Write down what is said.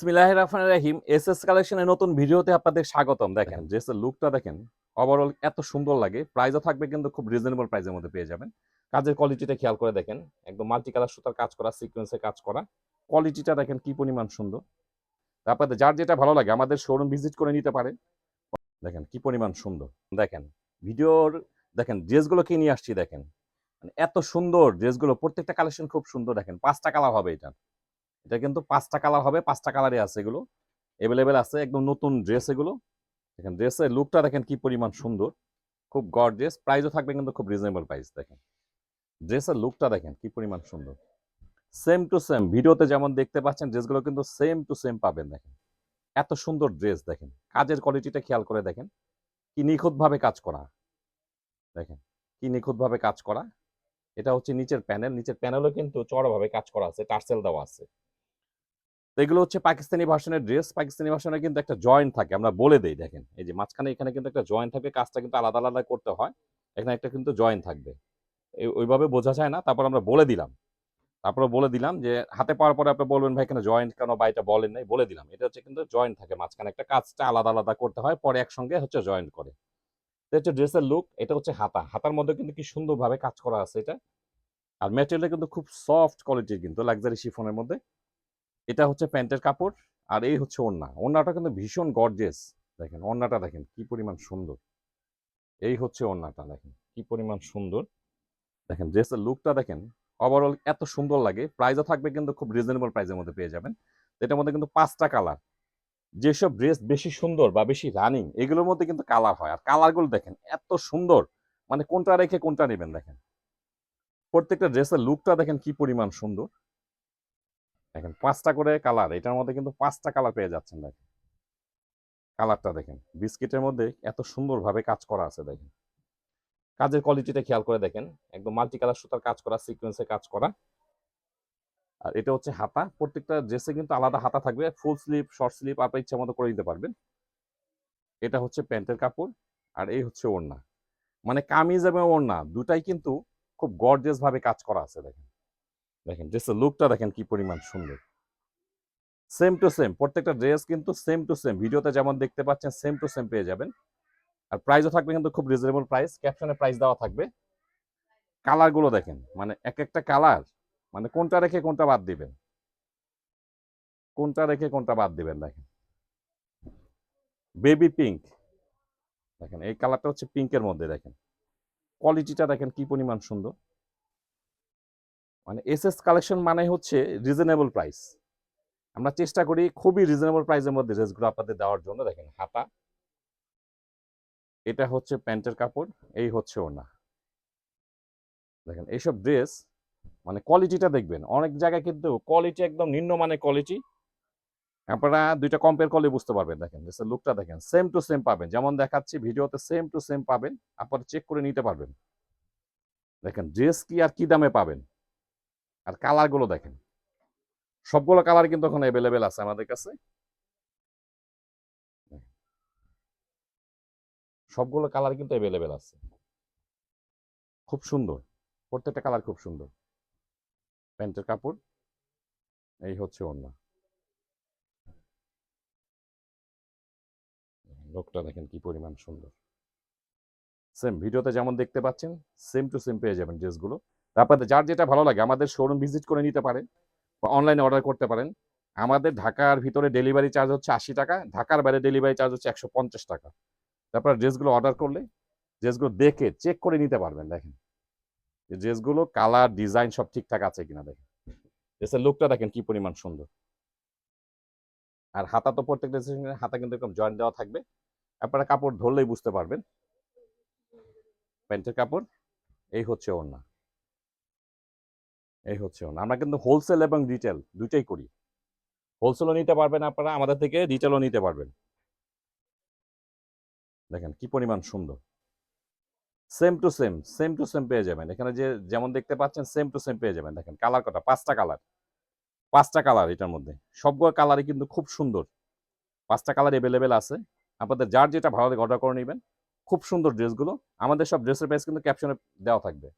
বিসমিল্লাহ রহমান রাহিম S S কালেকশনের নতুন ভিডিওতে আপনাদের স্বাগতম। দেখেন ড্রেসের লুকটা দেখেন ওভারঅল এত সুন্দর লাগে। প্রাইসও থাকবে কিন্তু খুব রিজনেবল প্রাইসের মধ্যে পেয়ে যাবেন। কাজের কোয়ালিটিটা খেয়াল করে দেখেন একদম মাল্টি কালার সুতার কাজ করা সিকোয়েন্সে কাজ করা। কোয়ালিটিটা দেখেন কি পরিমাণ সুন্দর। আপনাদের যার যেটা ভালো লাগে আমাদের শোরুম ভিজিট করে নিতে পারেন। দেখেন কি পরিমাণ সুন্দর। দেখেন ভিডিওর দেখেন ড্রেসগুলো কি নিয়ে আসছি দেখেন। মানে এত সুন্দর ড্রেসগুলো প্রত্যেকটা কালেকশন খুব সুন্দর। দেখেন পাঁচটা কালার হবে এটা। এটা কিন্তু পাঁচটা কালার হবে, পাঁচটা কালারই আছে এগুলো। অ্যাভেলেবেল আছে একদম নতুন ড্রেস এগুলো। দেখেন ড্রেসের লুকটা দেখেন কি পরিমাণ সুন্দর। খুব গড ড্রেস প্রাইসও থাকবে কিন্তু খুব রিজনেবল প্রাইস দেখেন। ড্রেসের লুকটা দেখেন কি পরিমাণ সুন্দর। সেম টু সেম ভিডিওতে যেমন দেখতে পাচ্ছেন ড্রেসগুলো কিন্তু সেম টু সেম পাবেন, দেখেন। এত সুন্দর ড্রেস দেখেন। কাজের কোয়ালিটিটা খেয়াল করে দেখেন। কি নিখুঁতভাবে কাজ করা। দেখেন, কি নিখুঁতভাবে কাজ করা। এটা হচ্ছে নিচের প্যানেল নিচের প্যানেলও কিন্তু চড়াভাবে কাজ করা আছে, টার্সেল দেওয়া আছে। এগুলো হচ্ছে পাকিস্তানি ভার্সনের ড্রেস, পাকিস্তানি ভার্সনে কিন্তু একটা জয়েন্ট থাকে, আমরা বলে দেই, দেখেন। এই যে মাঝখানে এখানে কিন্তু একটা জয়েন্ট থাকবে কাজটা কিন্তু আলাদা আলাদা করতে হয়, এখানে একটা কিন্তু জয়েন্ট থাকবে। ওইভাবে বোঝা যায় না, তারপর আমরা বলে দিলাম। তারপরে বলে দিলাম যে, হাতে পাওয়ার পরে আপনি বলবেন, ভাই, এখানে জয়েন্ট কেন বা এটা বলেন নাই? বলে দিলাম। এটা হচ্ছে কিন্তু জয়েন্ট থাকে, মাঝখানে একটা কাজটা আলাদা আলাদা করতে হয়, পরে একসঙ্গে হচ্ছে জয়েন্ট করে। তো হচ্ছে ড্রেসের লুক এটা হচ্ছে হাতা। হাতার মধ্যে কিন্তু কি সুন্দরভাবে কাজ করা আছে এটা। আর ম্যাটেরিয়ালটা কিন্তু খুব সফট কোয়ালিটির কিন্তু লাক্সারি শিফনের মধ্যে। এটা হচ্ছে প্যান্টের কাপড় আর এই হচ্ছে ওড়না। ওড়নাটা কিন্তু ভীষণ গর্জেস দেখেন, ওড়নাটা দেখেন, কি পরিমাণ সুন্দর। এই হচ্ছে ওড়নাটা, দেখেন, কি পরিমাণ সুন্দর। দেখেন ড্রেসের লুকটা দেখেন ওভারঅল এত সুন্দর লাগে। প্রাইসও থাকবে কিন্তু খুব রিজনেবল প্রাইসের মধ্যে পেয়ে যাবেন। এটার মধ্যে কিন্তু পাঁচটা কালার যেসব ড্রেস বেশি সুন্দর বা বেশি রানিং এগুলোর মধ্যে কিন্তু কালার হয়। আর কালারগুলো দেখেন, এত সুন্দর। মানে কোনটা রেখে কোনটা নেবেন, দেখেন। প্রত্যেকটা ড্রেসের লুকটা দেখেন, কি পরিমাণ সুন্দর। দেখেন, পাঁচটা করে কালার এটার মধ্যে কিন্তু পাঁচটা কালার পেয়ে যাচ্ছেন দেখেন। কালারটা দেখেন, বিস্কিটের মধ্যে এত সুন্দরভাবে কাজ করা আছে দেখেন। কাজের কোয়ালিটিটা খেয়াল করে দেখেন, একদম মাল্টি কালার সুতার কাজ করা সিকোয়েন্সে কাজ করা। আর এটা হচ্ছে হাতা, প্রত্যেকটা ড্রেসে কিন্তু আলাদা হাতা থাকবে ফুল স্লিপ শর্ট স্লিপ আপনার ইচ্ছা মতো করে দিতে পারবেন। এটা হচ্ছে প্যান্টের কাপড়, আর এই হচ্ছে ওড়না। মানে কামিজ এবং ওড়না, দুটাই কিন্তু খুব গর্জিয়াস ভাবে কাজ করা আছে দেখেন। দেখেন ড্রেসের লুকটা দেখেন কি পরিমাণ সুন্দর। সেম টু সেম প্রত্যেকটা ড্রেস কিন্তু সেম টু সেম ভিডিওতে যেমন দেখতে পাচ্ছেন সেম টু সেম পেয়ে যাবেন। আর প্রাইসও থাকবে কিন্তু খুব রিজনেবল প্রাইস ক্যাপশনে প্রাইস দেওয়া থাকবে। কালারগুলো দেখেন মানে এক একটা কালার মানে কোনটা রেখে কোনটা বাদ দিবেন। কোনটা রেখে কোনটা বাদ দিবেন, দেখেন। বেবি পিঙ্ক দেখেন, এই কালারটা হচ্ছে পিঙ্কের মধ্যে, দেখেন। কোয়ালিটিটা দেখেন কি পরিমাণ সুন্দর। মানে এস এস কালেকশন মানে হচ্ছে রিজনেবল প্রাইস আমরা চেষ্টা করি খুবই রিজনেবল প্রাইসের মধ্যে ড্রেসগুলো আপনাদের দেওয়ার জন্য। দেখেন হাতা, এটা হচ্ছে প্যান্টের কাপড়, এই হচ্ছে ওনা দেখেন এইসব ড্রেস মানে কোয়ালিটিটা দেখবেন। অনেক জায়গায় কিন্তু কোয়ালিটি একদম নিম্ন নিম্নমানের কোয়ালিটি আপনারা দুইটা কম্পেয়ার করলে বুঝতে পারবেন। দেখেন ড্রেসের লুকটা দেখেন সেম টু সেম পাবেন। যেমন দেখাচ্ছি, ভিডিওতে সেম টু সেম পাবেন। আপনারা চেক করে নিতে পারবেন। দেখেন ড্রেস কি আর কি দামে পাবেন? আর কালারগুলো দেখেন। সবগুলো কালার কিন্তু এখন অ্যাভেলেবেল আছে আমাদের কাছে। সবগুলো কালার কিন্তু অ্যাভেলেবেল আছে। খুব সুন্দর। প্রত্যেকটা কালার খুব সুন্দর। প্যান্টের কাপড়, এই হচ্ছে ওড়না। লোকটা দেখেন কি পরিমাণ সুন্দর। সেম ভিডিওতে যেমন দেখতে পাচ্ছেন সেম টু সেম পেয়ে যাবেন ড্রেসগুলো তারপরে যার যেটা ভালো লাগে, আমাদের শোরুম ভিজিট করে নিতে পারেন বা অনলাইনে অর্ডার করতে পারেন। আমাদের ঢাকার ভিতরে ডেলিভারি চার্জ হচ্ছে আশি টাকা, ঢাকার বাইরে ডেলিভারি চার্জ হচ্ছে একশো পঞ্চাশ টাকা। তারপর ড্রেসগুলো অর্ডার করলে ড্রেসগুলো দেখে চেক করে নিতে পারবেন, দেখেন। যে ড্রেসগুলো কালার ডিজাইন সব ঠিকঠাক আছে কিনা দেখেন। ড্রেসের লুকটা দেখেন কি পরিমাণ সুন্দর। আর হাতা তো প্রত্যেক ড্রেসের হাতা কিন্তু এরকম জয়েন্ট দেওয়া থাকবে। আপনারা কাপড় ধরলেই বুঝতে পারবেন। প্যান্টের কাপড়, এই হচ্ছে ওড়না। এই হচ্ছে আমরা কিন্তু হোলসেল এবং রিটেল দুইটাই করি। হোলসেলও নিতে পারবেন আপনারা, আমাদের থেকে রিটেলও নিতে পারবেন। দেখেন কি পরিমাণ সুন্দর। Same to same same to same পেয়ে যাবেন। এখানে যে যেমন দেখতে পাচ্ছেন সেম টু সেম পেয়ে যাবেন। দেখেন কালার কটা, পাঁচটা কালার পাঁচটা কালার এটার মধ্যে। সবগুলো কালারই কিন্তু খুব সুন্দর। পাঁচটা কালার অ্যাভেলেবেল আছে। আপনাদের যার যেটা ভালো লাগে অর্ডার করে নেবেন। খুব সুন্দর ড্রেসগুলো আমাদের সব ড্রেসের প্রাইস কিন্তু ক্যাপশনে দেওয়া থাকবে।